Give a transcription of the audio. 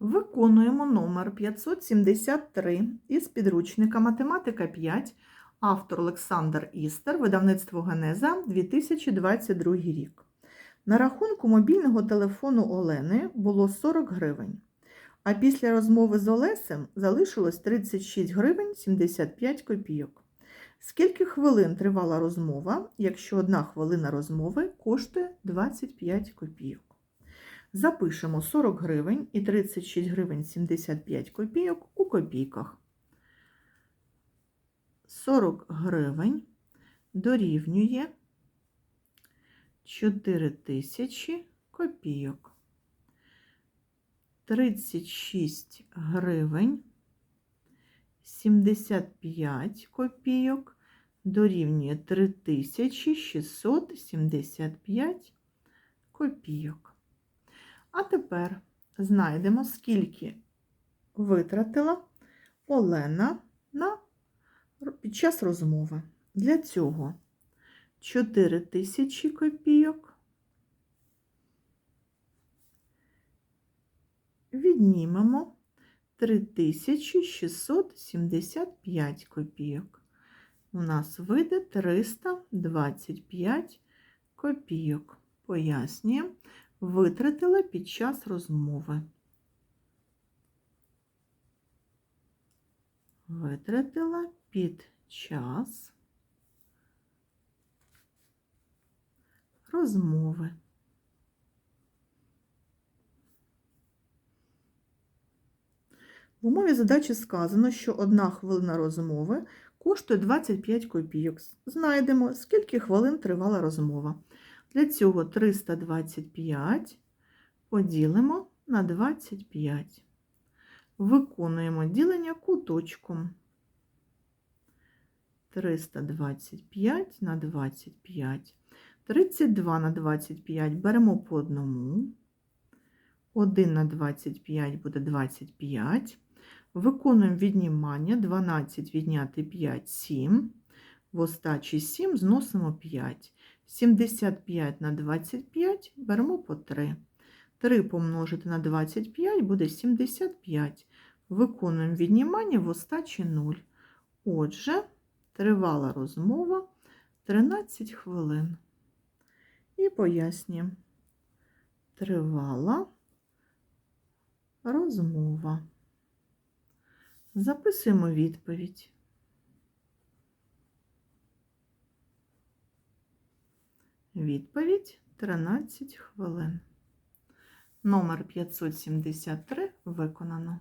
Виконуємо номер 573 із підручника Математика 5, автор Олександр Істер, видавництво Генеза 2022 рік. На рахунку мобільного телефону Олени було 40 гривень, а після розмови з Олесем залишилось 36 гривень 75 копійок. Скільки хвилин тривала розмова, якщо одна хвилина розмови коштує 25 копійок? Запишемо 40 гривень і 36 гривень 75 копійок у копійках. 40 гривень дорівнює 4 тисячі копійок. 36 гривень 75 копійок дорівнює 3675 копійок. А тепер знайдемо, скільки витратила Олена на, під час розмови. Для цього 4 тисячі копійок. Віднімемо 3675 копійок. У нас вийде 325 копійок. Пояснюємо витратила під час розмови. Витратила під час розмови. В умові задачі сказано, що одна хвилина розмови коштує 25 копійок. Знайдемо, скільки хвилин тривала розмова. Для цього 325 поділимо на 25. Виконуємо ділення куточком. 325 на 25. 32 на 25 беремо по одному. 1 на 25 буде 25. Виконуємо віднімання. 12 відняти 5 7. В остачі 7 зносимо 5. 75 на 25 беремо по 3. 3 помножити на 25 буде 75. Виконуємо віднімання в остачі 0. Отже, тривала розмова 13 хвилин. І пояснюємо. Тривала розмова. Записуємо відповідь. Відповідь 13 хвилин. Номер 573 виконано.